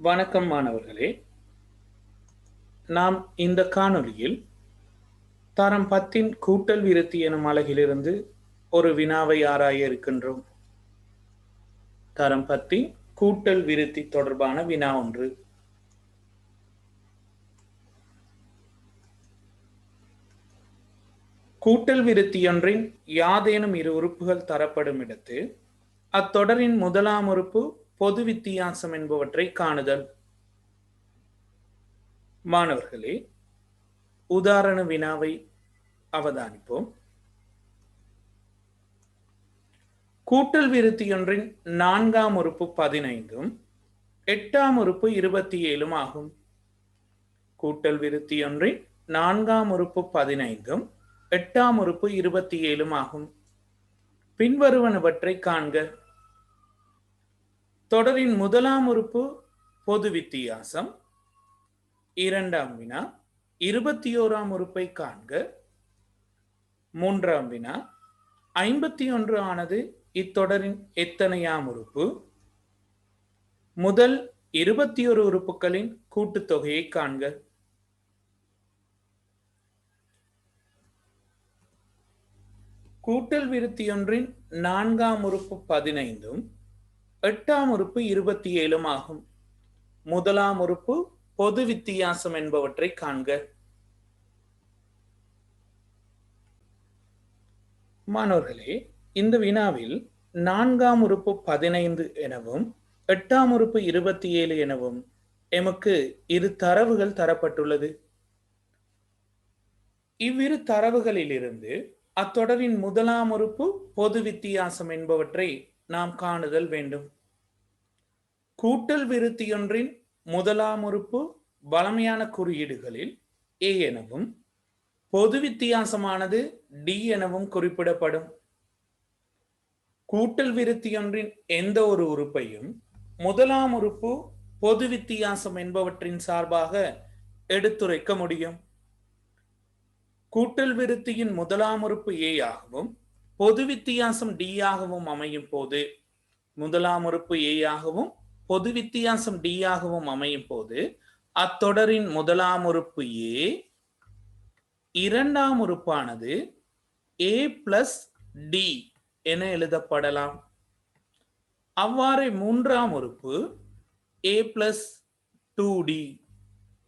வணக்கம் மாணவர்களே. நாம் இந்த காணொளியில் தரம் பத்தின் கூட்டல் விருத்தி எனும் அழகிலிருந்து ஒரு வினாவை ஆராய இருக்கின்றோம். தரம் பத்தின் கூட்டல் விருத்தி தொடர்பான வினா ஒன்று. கூட்டல் விருத்தியொன்றின் யாதேனும் இரு உறுப்புகள் தரப்படும் இடத்து அத்தொடரின் முதலாம் உறுப்பு பொது வித்தியாசம் என்பவற்றை காணுதல். மாணவர்களே உதாரண வினாவை அவதானிப்போம். கூட்டல் விருத்தியொன்றின் நான்காம் உறுப்பு பதினைந்தும் எட்டாம் உறுப்பு இருபத்தி ஏழும் ஆகும். கூட்டல் விருத்தியொன்றின் நான்காம் உறுப்பு பதினைந்தும் எட்டாம் உறுப்பு இருபத்தி ஏழும் ஆகும். பின்வருவனவற்றை காண்க. தொடரின் முதலாம் உறுப்பு பொது வித்தியாசம். இரண்டாம் வினா இருபத்தி ஓராம் உறுப்பை காண்க. மூன்றாம் வினா ஐம்பத்தி ஒன்று ஆனது இத்தொடரின் எத்தனையாம் உறுப்பு? முதல் இருபத்தி ஒரு உறுப்புகளின் கூட்டுத்தொகையை காண்க. கூட்டல் விருத்தியொன்றின் நான்காம் உறுப்பு பதினைந்தும் எட்டாம் உறுப்பு இருபத்தி ஏழும் ஆகும். முதலாம் உறுப்பு பொது வித்தியாசம் என்பவற்றை காண்க. மாணவர்களே இந்த வினாவில் நான்காம் உறுப்பு பதினைந்து எனவும் எட்டாம் உறுப்பு இருபத்தி ஏழு எனவும் எமக்கு இரு தரவுகள் தரப்பட்டுள்ளது. இவ்விரு தரவுகளிலிருந்து அத்தொடரின் முதலாம் உறுப்பு பொது வித்தியாசம் என்பவற்றை நாம் காணுதல் வேண்டும். கூட்டல் விருத்தியொன்றின் முதலாம் உறுப்பு வளமையான குறியீடுகளில் ஏ எனவும் பொது வித்தியாசமானது டி எனவும் குறிப்பிடப்படும். கூட்டல் விருத்தியொன்றின் எந்த ஒரு உறுப்பையும் முதலாம் உறுப்பு பொது வித்தியாசம் என்பவற்றின் சார்பாக எடுத்துரைக்க முடியும். கூட்டல் விருத்தியின் முதலாம் உறுப்பு ஏ ஆகவும் பொது வித்தியாசம் டி ஆகவும் அமையும் போது முதலாம் உறுப்பு ஏ ஆகவும் பொது வித்தியாசம் டி ஆகவும் அமையும் போது அத்தொடரின் முதலாம் உறுப்பு ஏ இரண்டாம் உறுப்பானது ஏ பிளஸ் டி என எழுதப்படலாம். அவ்வாறே மூன்றாம் உறுப்பு ஏ பிளஸ் டூ டி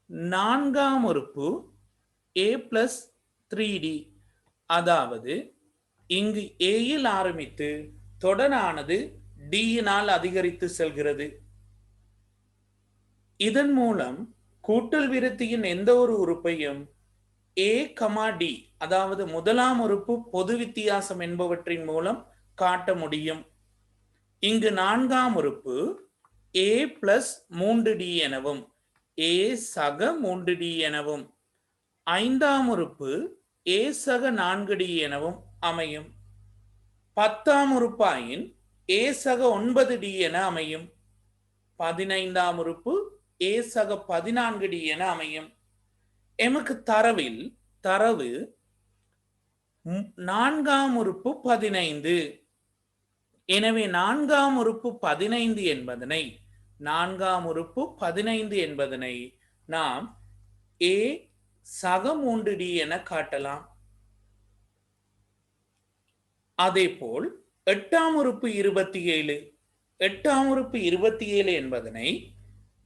நான்காம் உறுப்பு ஏ பிளஸ் த்ரீ டி அதாவது இங்கு ஏயில் ஆரம்பித்து தொடரானது டியினால் அதிகரித்து செல்கிறது. இதன் மூலம் கூட்டல் விருத்தியின் எந்த ஒரு உறுப்பையும் ஏ கமா டி அதாவது முதலாம் உறுப்பு பொது வித்தியாசம் என்பவற்றின் மூலம் காட்ட முடியும். இங்கு நான்காம் உறுப்பு ஏ பிளஸ் மூன்று டி எனவும் ஏ சக மூன்று டி எனவும் ஐந்தாம் உறுப்பு ஏ சக நான்கு டி எனவும் அமையும். பத்தாம் உறுப்பாயின் ஏ சக ஒன்பது டி என அமையும். பதினைந்தாம் உறுப்பு ஏ சக பதினான்கு டி என அமையும். எமக்கு தரவில் தரவு நான்காம் உறுப்பு பதினைந்து. எனவே நான்காம் உறுப்பு பதினைந்து என்பதனை நான்காம் உறுப்பு பதினைந்து என்பதனை நாம் ஏ சக மூன்று டி என காட்டலாம். அதே போல் எட்டாம் உறுப்பு இருபத்தி ஏழு. எட்டாம் உறுப்பு இருபத்தி ஏழு என்பதனை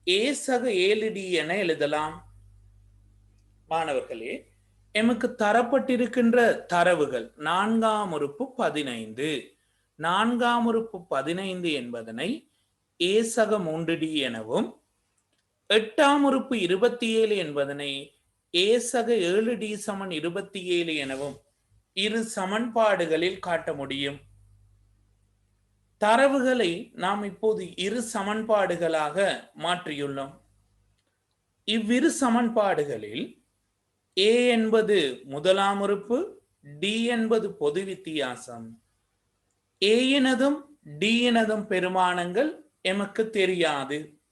ஏ சக ஏழு டி என எழுதலாம். மாணவர்களே எமக்கு தரப்பட்டிருக்கின்ற தரவுகள் நான்காம் உறுப்பு பதினைந்து. நான்காம் உறுப்பு பதினைந்து என்பதனை ஏ சக மூன்று டி எனவும் எட்டாம் உறுப்பு இருபத்தி ஏழு என்பதனை ஏ சக ஏழு டி சமன் இருபத்தி ஏழு எனவும் இரு சமன்பாடுகளில் காட்ட முடியும். தரவுகளை நாம் இப்போது இரு சமன்பாடுகளாக மாற்றியுள்ளோம். இவ்விரு சமன்பாடுகளில் ஏ என்பது முதலாம் உறுப்பு டி என்பது பொது வித்தியாசம். ஏயினதும் டியினதும் பெருமானங்கள் எமக்கு தெரியாது.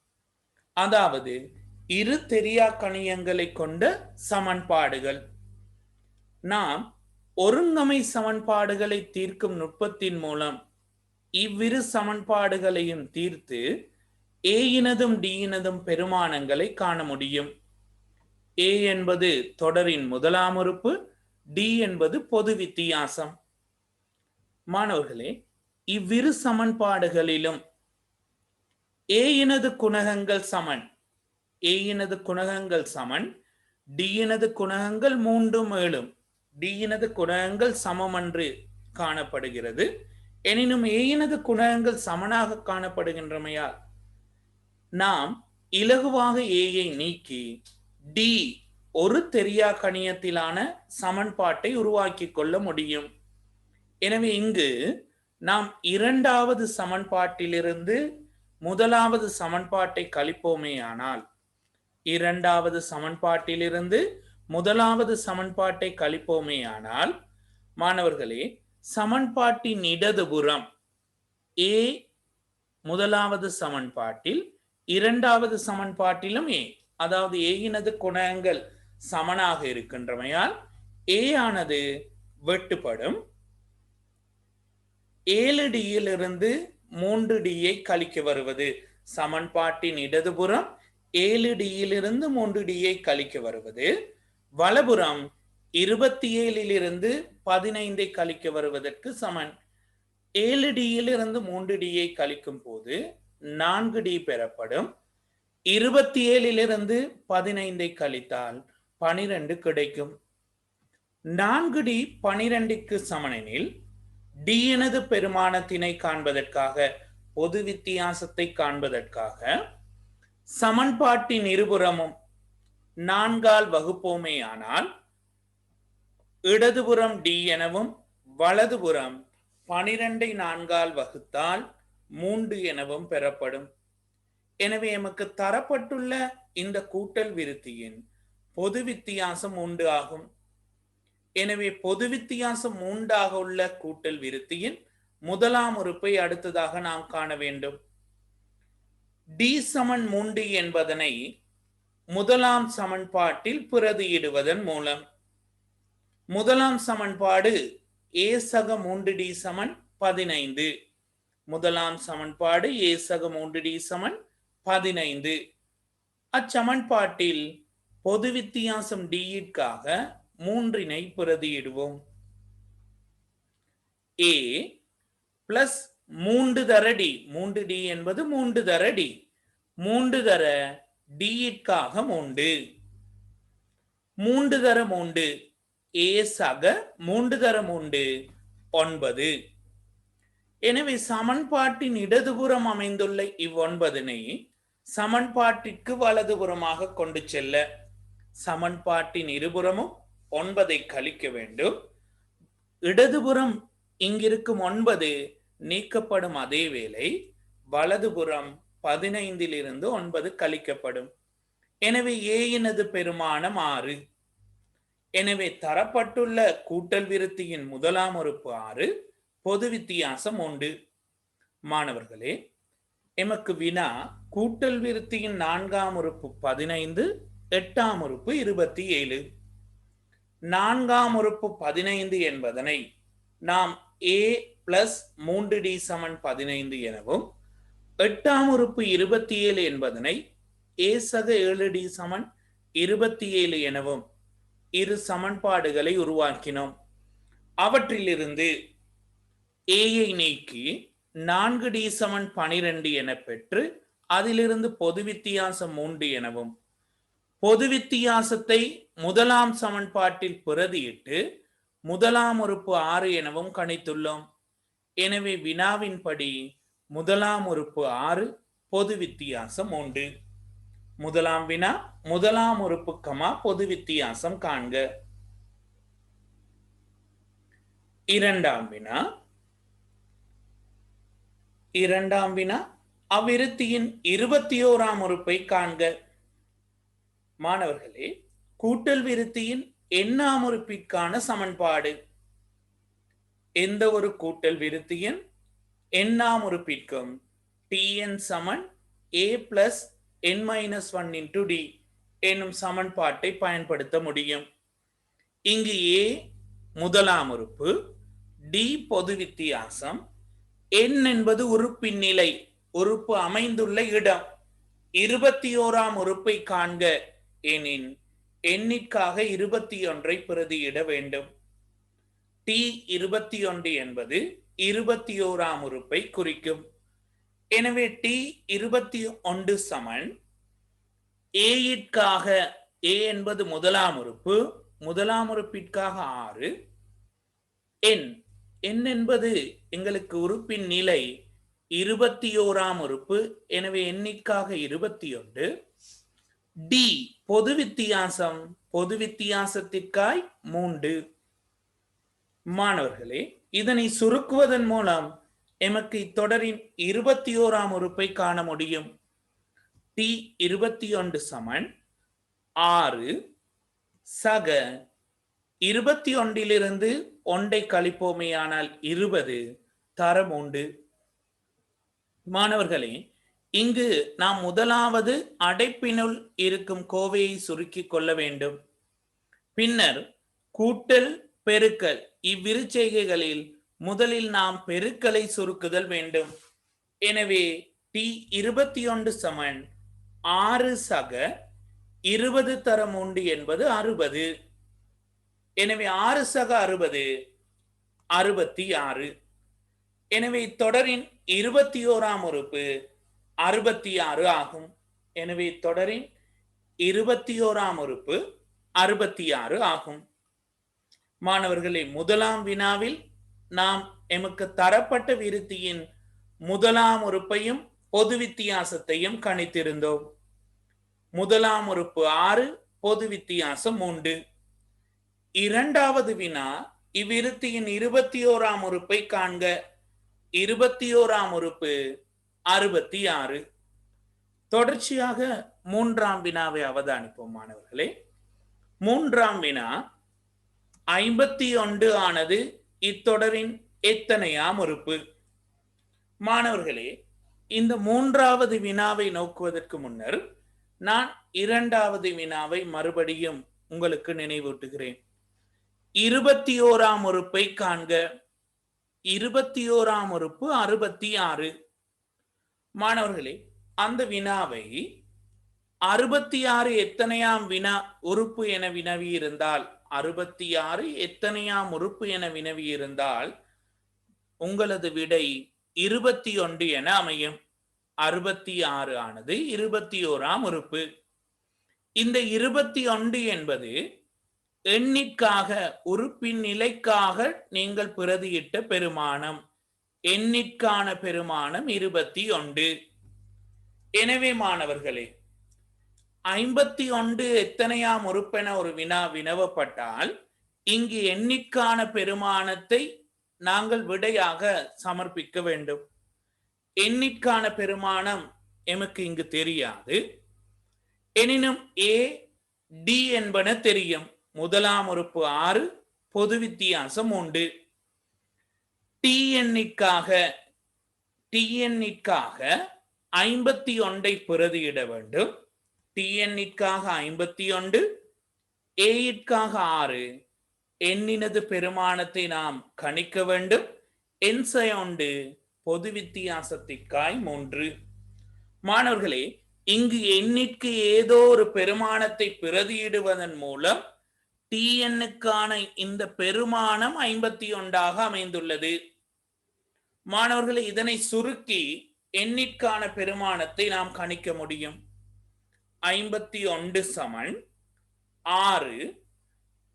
அதாவது இரு தெரியா கணியங்களை கொண்ட சமன்பாடுகள். நாம் ஒருங்கமை சமன்பாடுகளை தீர்க்கும் நுட்பத்தின் மூலம் இவ்விரு சமன்பாடுகளையும் தீர்த்து ஏ இனதும் பெருமானங்களை காண முடியும். ஏ என்பது தொடரின் முதலாம் உறுப்பு டி என்பது பொது வித்தியாசம். மாணவர்களே இவ்விரு சமன்பாடுகளிலும் ஏ இனது குணகங்கள் சமன் ஏ இனது குணகங்கள் சமன் டி இனது குணகங்கள் மூன்றும் ஏழும். டியினது குணங்கள் குணகங்கள் சமமன்று காணப்படுகிறது. எனினும் e ஏயினது குணங்கள் குணகங்கள் சமனாக காணப்படுகின்றமையால் நாம் இலகுவாக ஏயை நீக்கி டி ஒரு தெரியா கணியத்திலான சமன்பாட்டை உருவாக்கி கொள்ள முடியும். எனவே இங்கு நாம் இரண்டாவது சமன்பாட்டிலிருந்து முதலாவது சமன்பாட்டை கழிப்போமேயானால் இரண்டாவது சமன்பாட்டிலிருந்து முதலாவது சமன்பாட்டை கழிப்போமே ஆனால் மாணவர்களே சமன்பாட்டின் இடதுபுறம் ஏ முதலாவது சமன்பாட்டில் இரண்டாவது சமன்பாட்டிலும் ஏ அதாவது ஏயினது குணங்கள் சமனாக இருக்கின்றமையால் ஏ ஆனது வெட்டுப்படும். ஏழு டியிலிருந்து மூன்று டியை கழிக்க வருவது சமன்பாட்டின் இடதுபுறம் ஏழு டியிலிருந்து மூன்று டியை கழிக்க வருவது வலபுறம் இருபத்தி ஏழிலிருந்து பதினைந்தை கழிக்க வருவதற்கு சமன். ஏழு டியிலிருந்து மூன்று டியை கழிக்கும் போது நான்கு டி பெறப்படும். இருபத்தி ஏழிலிருந்து பதினைந்தை கழித்தால் பனிரெண்டு கிடைக்கும். நான்கு டி பனிரெண்டுக்கு சமனெனில் டி எனது பெருமானத்தினை காண்பதற்காக பொது வித்தியாசத்தை காண்பதற்காக சமன்பாட்டின் இருபுறமும் நான்கால் வகுப்போமே ஆனால் இடதுபுறம் டி எனவும் வலதுபுறம் பனிரெண்டை நான்கால் வகுத்தால் மூன்று எனவும் பெறப்படும். எனவே எமக்கு தரப்பட்டுள்ள இந்த கூட்டல் விருத்தியின் பொது வித்தியாசம் உண்டு ஆகும். எனவே பொது வித்தியாசம் மூன்றாக உள்ள கூட்டல் விருத்தியின் முதலாம் உறுப்பை அடுத்ததாக நாம் காண வேண்டும். டி சமன் மூன்று என்பதனை முதலாம் சமன்பாட்டில் பிரதியிடுவதன் மூலம். முதலாம் சமன்பாடு ஏ சக மூன்று டி சமன் பதினைந்து. முதலாம் சமன்பாடு ஏ சக மூன்று டி சமன் பதினைந்து. அச்சமன்பாட்டில் பொது வித்தியாசம் டியிற்காக மூன்றினை பிரதியிடுவோம். ஏ பிளஸ் மூன்று தர டி. மூன்று டி என்பது மூன்று தர டி. மூன்று தர டியிற்காக மூண்டு மூன்று தரம் உண்டு. ஏ சக மூன்று தரம் உண்டு. ஒன்பது. எனவே சமன்பாட்டின் இடதுபுறம் அமைந்துள்ள இவ்வொன்பதினை சமன்பாட்டிற்கு வலதுபுறமாக கொண்டு செல்ல. சமன்பாட்டின் இருபுறமும் ஒன்பதை கழிக்க வேண்டும். இடதுபுறம் இங்கிருக்கும் ஒன்பது நீக்கப்படும் அதே வேளை வலதுபுறம் பதினைந்திலிருந்து ஒன்பது கழிக்கப்படும். எனவே ஏயினது பெருமானம் ஆறு. எனவே தரப்பட்டுள்ள கூட்டல் விருத்தியின் முதலாம் உறுப்பு ஆறு பொது வித்தியாசம் உண்டு மாணவர்களே எமக்கு வினா கூட்டல் விருத்தியின் நான்காம் உறுப்பு பதினைந்து எட்டாம் உறுப்பு இருபத்தி ஏழு. நான்காம் உறுப்பு பதினைந்து என்பதனை நாம் ஏ பிளஸ் மூன்று டி சமன் பதினைந்து எனவும் எட்டாம் உறுப்பு இருபத்தி ஏழு என்பதனை ஏ சக ஏழு டி சமன் இருபத்தி ஏழு எனவும் இரு சமன்பாடுகளை உருவாக்கினோம். அவற்றிலிருந்து ஏயை நீக்கி நான்கு டி சமன் பனிரெண்டு என பெற்று அதிலிருந்து பொது வித்தியாசம் மூன்று எனவும் பொது வித்தியாசத்தை முதலாம் சமன்பாட்டில் பிரதியிட்டு முதலாம் உறுப்பு ஆறு எனவும் கணித்துள்ளோம். எனவே வினாவின்படி முதலாம் உறுப்பு ஆறு பொது வித்தியாசம் உண்டு முதலாம் வினா முதலாம் உறுப்பு கமா பொது வித்தியாசம் காண்க. இரண்டாம் வினா இரண்டாம் வினா அவ்விருத்தியின் இருபத்தி ஓராம் உறுப்பை காண்க. மாணவர்களே கூட்டல் விருத்தியின் எண்ணாம் உறுப்பிற்கான சமன்பாடு. எந்த ஒரு கூட்டல் விருத்தியின் எண்ணாம் உறுப்பிற்கும் T N Saman A plus N minus one into D என்னும் சமன்பாட்டை பயன்படுத்த முடியும். இங்கு ஏ முதலாம் உறுப்பு டி பொது வித்தியாசம் என் என்பது உறுப்பின் நிலை உறுப்பு அமைந்துள்ள இடம். இருபத்தி ஓராம் உறுப்பை காண்க எனின் எண்ணிற்காக இருபத்தி ஒன்றை பிரதியிட வேண்டும். டி இருபத்தி ஒன்று என்பது இருபத்தி ஓராம் உறுப்பை குறிக்கும். எனவே டி இருபத்தி ஒன்று சமன். ஏயிற்காக ஏ என்பது முதலாம் உறுப்பு. முதலாம் உறுப்பிற்காக ஆறு. என் என் என்பது எங்களுக்கு உறுப்பின் நிலை இருபத்தி ஓராம் உறுப்பு. எனவே எண்ணிக்காக இருபத்தி ஒன்று. டி பொது வித்தியாசம். பொது வித்தியாசத்திற்காய் மூன்று. மாணவர்களே இதனை சுருக்குவதன் மூலம் எமக்கு இத்தொடரின் இருபத்தி ஓராம் உறுப்பை காண முடியும். டி இருபத்தி ஒன்று சமன் ஆறு சக இருபத்தி ஒன்றிலிருந்து ஒன்றை கழிப்போமேயானால் இருபது தரம் உண்டு. மாணவர்களே இங்கு நாம் முதலாவது அடைப்பினுள் இருக்கும் கோவையை சுருக்கிக் கொள்ள வேண்டும். பின்னர் கூட்டல் பெருக்கல். இவ்விரு செய்கைகளில் முதலில் நாம் பெருக்கலை சுருக்குதல் வேண்டும். எனவே டி இருபத்தி ஒன்று சமன் ஆறு சக இருபது தரம் உண்டு என்பது அறுபது. எனவே ஆறு சக அறுபது அறுபத்தி ஆறு. எனவே தொடரின் இருபத்தி ஓராம் உறுப்பு அறுபத்தி ஆறு ஆகும். எனவே தொடரின் இருபத்தி ஓராம் உறுப்பு அறுபத்தி ஆறு ஆகும். மாணவர்களே முதலாம் வினாவில் நாம் எமக்கு தரப்பட்ட விருத்தியின் முதலாம் உறுப்பையும் பொது வித்தியாசத்தையும் கணித்திருந்தோம். முதலாம் உறுப்பு ஆறு பொது வித்தியாசம் உண்டு இரண்டாவது வினா இவ்விருத்தியின் இருபத்தி ஓராம் உறுப்பை காண்க. இருபத்தி ஓராம் உறுப்பு அறுபத்தி ஆறு தொடர்ச்சியாக மூன்றாம் வினாவை அவதானிப்போம் மாணவர்களே. மூன்றாம் வினா ஐம்பத்தி ஒன்று ஆனது இத்தொடரின் எத்தனையாம் உறுப்பு மாணவர்களே இந்த மூன்றாவது வினாவை நோக்குவதற்கு முன்னர் நான் இரண்டாவது வினாவை மறுபடியும் உங்களுக்கு நினைவூட்டுகிறேன். இருபத்தி ஓராம் உறுப்பை காண்க. இருபத்தி ஓராம் உறுப்பு அறுபத்தி ஆறு. மாணவர்களே அந்த வினாவை அறுபத்தி ஆறு எத்தனையாம் வினா உறுப்பு என வினவி இருந்தால் அறுபத்தி ஆறு எத்தனையாம் உறுப்பு என வினவி இருந்தால் உங்களது விடை இருபத்தி ஒன்று என அமையும். அறுபத்தி ஆறு ஆனது இருபத்தி ஓராம் உறுப்பு. இந்த இருபத்தி ஒன்று என்பது எண்ணிற்காக உறுப்பின் நிலைக்காக நீங்கள் பிரதியிட்ட பெருமானம். எண்ணிற்கான பெருமானம் இருபத்தி ஒன்று எனவே மாணவர்களே ஐம்பத்தி ஒன்று எத்தனையாம் உறுப்பென ஒரு வினா வினவப்பட்டால் இங்கு எண்ணிக்கான பெருமானத்தை நாங்கள் விடையாக சமர்ப்பிக்க வேண்டும். எண்ணிற்கான பெருமானம் எமக்கு இங்கு தெரியாது. எனினும் ஏ டி என்பன தெரியும். முதலாம் உறுப்பு ஆறு பொது வித்தியாசம் உண்டு. டி எண்ணிக்காக டி எண்ணிக்காக ஐம்பத்தி ஒன்றை பிரதியிட வேண்டும். டிஎன்னிற்காக ஐம்பத்தி ஒன்று ஏயிற்காக ஆறு. எண்ணினது பெருமானத்தை நாம் கணிக்க வேண்டும். என்சையொண்டு பொது வித்தியாசத்திற்காய் மூன்று. மாணவர்களே இங்கு எண்ணிற்கு ஏதோ ஒரு பெருமானத்தை பிரதியிடுவதன் மூலம் டிஎன்னுக்கான இந்த பெருமானம் ஐம்பத்தி ஒன்றாக அமைந்துள்ளது. மாணவர்களே இதனை சுருக்கி எண்ணிற்கான பெருமானத்தை நாம் கணிக்க முடியும். ஐம்பத்தி ஒன்று சமன். ஆறு.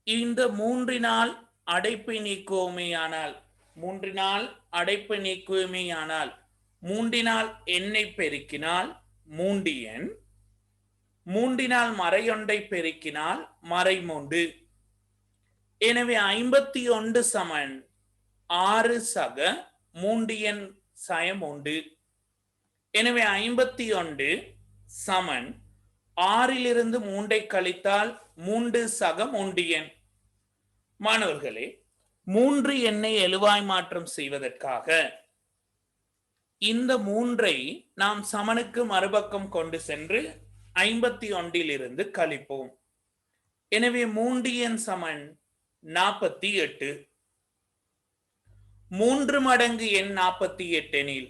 இந்த மூன்றினால் அடைப்பை நீக்குவோமேயானால் மூன்றினால் அடைப்பை நீக்குவோமேயானால் மூன்றினால் எண்ணை பெருக்கினால் மூன்று எண் மூன்றினால் மறையொன்றை பெருக்கினால் மறை எனவே ஐம்பத்தி ஒன்று சமன் ஆறு சக மூண்டியன் சயம் உண்டு எனவே ஐம்பத்தி ஒன்று சமன் ஆறிலிருந்து மூன்றை கழித்தால் மூன்று சகம் ஒன்று எண் மாணவர்களே மூன்று எண்ணை எழுவாய் மாற்றம் செய்வதற்காக இந்த மூன்றை நாம் சமனுக்கு மறுபக்கம் கொண்டு சென்று ஐம்பத்தி ஒன்றிலிருந்து கழிப்போம். எனவே மூன்று எண் சமன் நாற்பத்தி எட்டு. மூன்று மடங்கு எண் நாற்பத்தி எட்டெனில்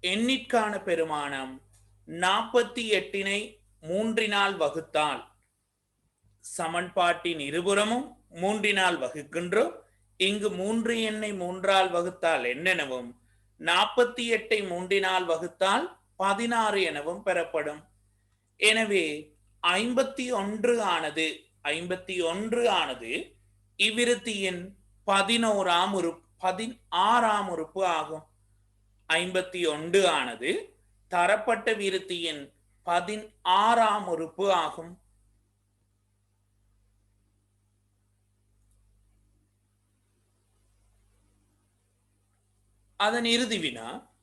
எண்ணிற்கான பெருமானம் நாற்பத்தி எட்டினை மூன்றினால் வகுத்தால் சமன்பாட்டின் இருபுறமும் மூன்றினால் வகுக்கின்றோம். இங்கு மூன்று எண்ணை மூன்றால் வகுத்தால் என்னெனவும்? நாற்பத்தி எட்டை மூன்றினால் வகுத்தால் பதினாறு எனவும் பெறப்படும். எனவே ஐம்பத்தி ஒன்று ஆனது ஐம்பத்தி ஒன்று ஆனது இவ்விருத்தியின் பதினோராம் உறுப்பு பதினாறாம் உறுப்பு ஆகும். ஐம்பத்தி ஒன்று ஆனது தரப்பட்ட விருத்தியின் பதினாறாம் உறுப்பு ஆகும். அதன் இறுதி வினா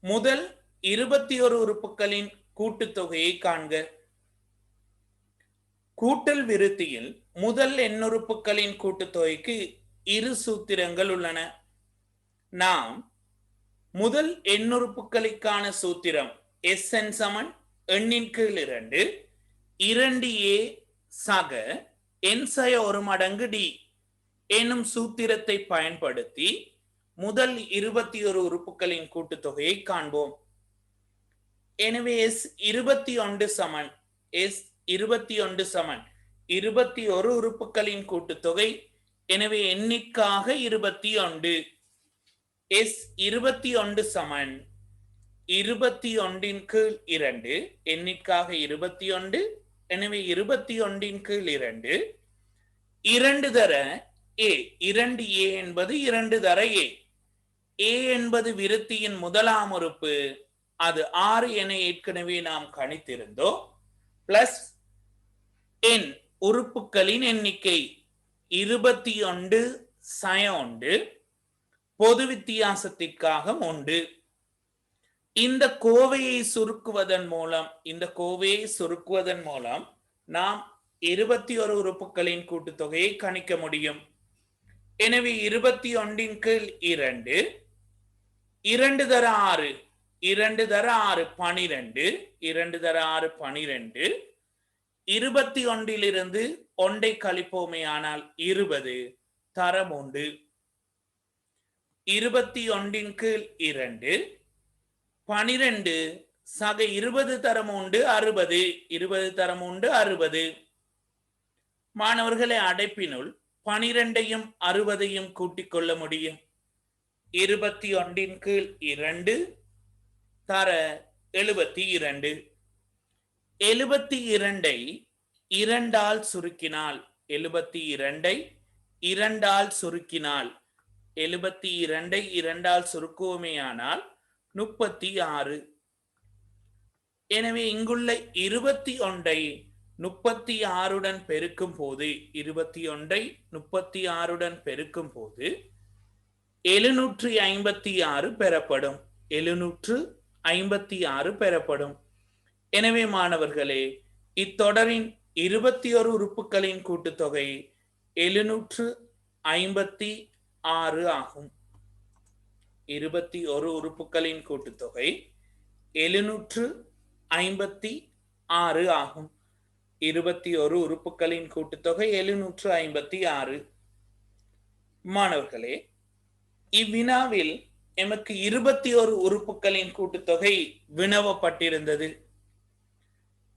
முதல் இருபத்தி ஒரு உறுப்புகளின் கூட்டுத்தொகையை காண்க. கூட்டல் விருத்தியில் முதல் எண்ணுறுப்புகளின் கூட்டுத்தொகைக்கு இரு சூத்திரங்கள் உள்ளன. நாம் முதல் எண்ணுறுப்புகளுக்கான சூத்திரம் எஸ் என் சமன் எண்ணின் கீழ் இரண்டு. இரண்டு ஏ சக என் சய ஒரு மடங்கு டி எனும் சூத்திரத்தை பயன்படுத்தி முதல் இருபத்தி ஒரு உறுப்புகளின் கூட்டுத்தொகையை காண்போம். எனவே எஸ் இருபத்தி ஒன்று சமன். எஸ் இருபத்தி ஒன்று சமன். இருபத்தி ஒரு உறுப்புகளின் கூட்டுத்தொகை. எனவே எண்ணிக்காக இருபத்தி ஒன்று எஸ் இருபத்தி ஒன்று சமன். இருபத்தி ஒன்றின் கீழ் இரண்டு எண்ணிற்காக இருபத்தி ஒன்று எனவே இருபத்தி ஒன்றின் கீழ் இரண்டு. இரண்டு தர ஏ இரண்டு ஏ என்பது இரண்டு தர ஏ. ஏ என்பது விருத்தியின் முதலாம் உறுப்பு. அது ஆறு என ஏற்கனவே நாம் கணித்திருந்தோம். பிளஸ் என் உறுப்புகளின் எண்ணிக்கை இருபத்தி ஒன்று சய ஒன்று பொது வித்தியாசத்திற்காக உண்டு இந்த கோவையை சுருக்குவதன் மூலம் இந்த கோவையை சுருக்குவதன் மூலம் நாம் இருபத்தி ஒரு உறுப்புகளின் கூட்டுத்தொகையை கணிக்க முடியும். எனவே இருபத்தி ஒன்றின் கீழ் இரண்டு இரண்டு தர ஆறு இரண்டு தர ஆறு பனிரெண்டு இரண்டு தர ஆறு பனிரெண்டு இருபத்தி ஒன்றிலிருந்து ஒன்றை கழிப்போமே ஆனால் இருபது தரம் உண்டு. இருபத்தி ஒன்றின் கீழ் இரண்டு பனிரெண்டு சக இருபது தரம் உண்டு அறுபது இருபது தரம் உண்டு அறுபது. மாணவர்களை அடைப்பினுள் பனிரெண்டையும் அறுபதையும் கூட்டிக் கொள்ள முடியும். இருபத்தி ஒன்றின் கீழ் இரண்டு தர எழுபத்தி இரண்டு. எழுபத்தி இரண்டை இரண்டால் சுருக்கினால் எழுபத்தி இரண்டை இரண்டால் சுருக்கினால் எழுபத்தி இரண்டை இரண்டால் சுருக்குவோமேயானால் முப்பத்தி ஆறு எனவே இங்குள்ள இருபத்தி ஒன்றை முப்பத்தி ஆறுடன் பெருக்கும் போது இருபத்தி ஒன்றை முப்பத்தி ஆறுடன் பெருக்கும் போது எழுநூற்றி ஐம்பத்தி ஆறு பெறப்படும். எழுநூற்று ஐம்பத்தி ஆறு பெறப்படும். எனவே மாணவர்களே இத்தொடரின் இருபத்தி ஒரு உறுப்புகளின் கூட்டுத்தொகை எழுநூற்று ஐம்பத்தி ஆறு ஆகும். இருபத்தி ஒரு உறுப்புகளின் கூட்டுத்தொகை எழுநூற்று ஐம்பத்தி ஆறு ஆகும். இருபத்தி ஒரு உறுப்புகளின் கூட்டுத்தொகை எழுநூற்று ஐம்பத்தி ஆறு. மாணவர்களே இவ்வினாவில் எமக்கு இருபத்தி ஒரு உறுப்புகளின் கூட்டுத்தொகை வினவப்பட்டிருந்தது.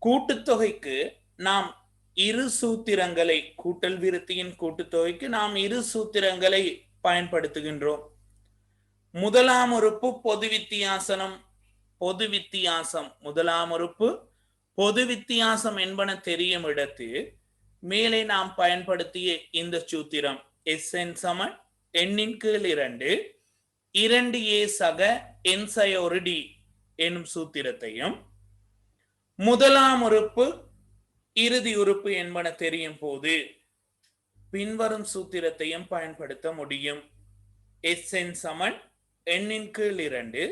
கூட்டுத்தொகைக்கு நாம் இரு சூத்திரங்களை கூட்டல் விருத்தியின் கூட்டுத்தொகைக்கு நாம் இரு சூத்திரங்களை பயன்படுத்துகின்றோம். முதலாம் உறுப்பு பொது வித்தியாசனம் பொது வித்தியாசம். முதலாம் உறுப்பு பொது வித்தியாசம் என்பன தெரியும் இடத்து மேலே நாம் பயன்படுத்திய இந்த சூத்திரம். எஸ் என் சமன் எண்ணின் கீழ் இரண்டு இரண்டு ஏ சக என் சய எனும் சூத்திரத்தையும். முதலாம் உறுப்பு இறுதி உறுப்பு என்பன தெரியும் போது பின்வரும் சூத்திரத்தையும் பயன்படுத்த முடியும். எஸ் என் சமன் எண்ணின் கீழ் இரண்டு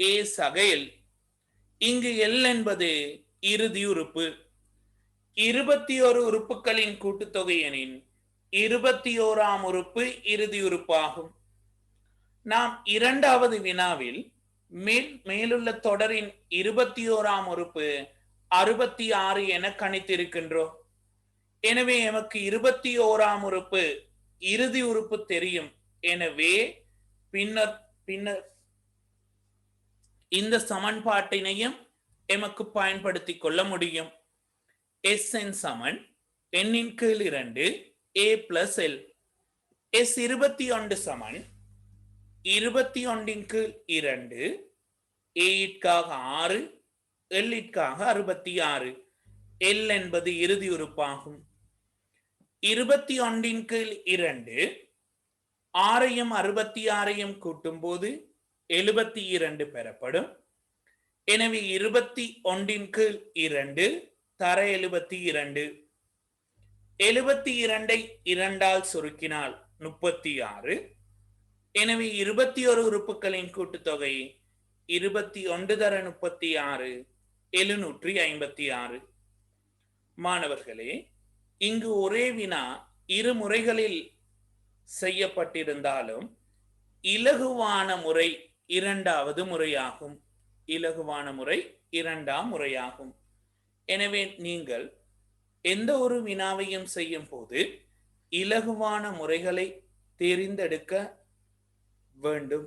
ஏ சகையில். இங்கு எல் என்பது இறுதி உறுப்பு. இருபத்தி ஒரு உறுப்புகளின் கூட்டுத்தொகையனின் இருபத்தி ஓராம் உறுப்பு இறுதி உறுப்பாகும். நாம் இரண்டாவது வினாவில் மேல் மேலுள்ள தொடரின் இருபத்தி ஓராம் உறுப்பு அறுபத்தி ஆறு என கணித்திருக்கின்றோம். எனவே எமக்கு இருபத்தி ஓராம் உறுப்பு இறுதி உறுப்பு தெரியும். எனவே பின்னர் பின்னர் இந்த சமன்பாட்டினையும் எமக்கு பயன்படுத்திக் கொள்ள முடியும். எஸ் என் சமன் எண்ணின் கீழ் இரண்டு ஏ பிளஸ் எல் எஸ் இருபத்தி ஒன்று சமன் இருபத்தி ஒன்றின் கீழ் இரண்டு ஏயிற்காக ஆறு எல்லிற்காக அறுபத்தி ஆறு. எல் என்பது இறுதி உறுப்பாகும். இருபத்தி ஒன்றின் கீழ் இரண்டு ஆறையும் அறுபத்தி ஆறையும் கூட்டும் போது எழுபத்தி இரண்டு பெறப்படும். எனவே இருபத்தி ஒன்றின் கீழ் இரண்டு தர எழுபத்தி இரண்டு எழுபத்தி இரண்டை இரண்டால் சுருக்கினால் முப்பத்தி ஆறு எனவே இருபத்தி ஒரு உறுப்புகளின் கூட்டுத்தொகை இருபத்தி ஒன்று தர முப்பத்தி ஆறு எழுநூற்றி ஐம்பத்தி ஆறு மாணவர்களே இங்கு ஒரே வினா இரு முறைகளில் செய்யப்பட்டிருந்தாலும் இலகுவான முறை இரண்டாவது முறையாகும். இலகுவான முறை இரண்டாம் முறையாகும். எனவே நீங்கள் எந்த ஒரு வினாவையும் செய்யும் போது இலகுவான முறைகளை தெரிந்தெடுக்க வேண்டும்.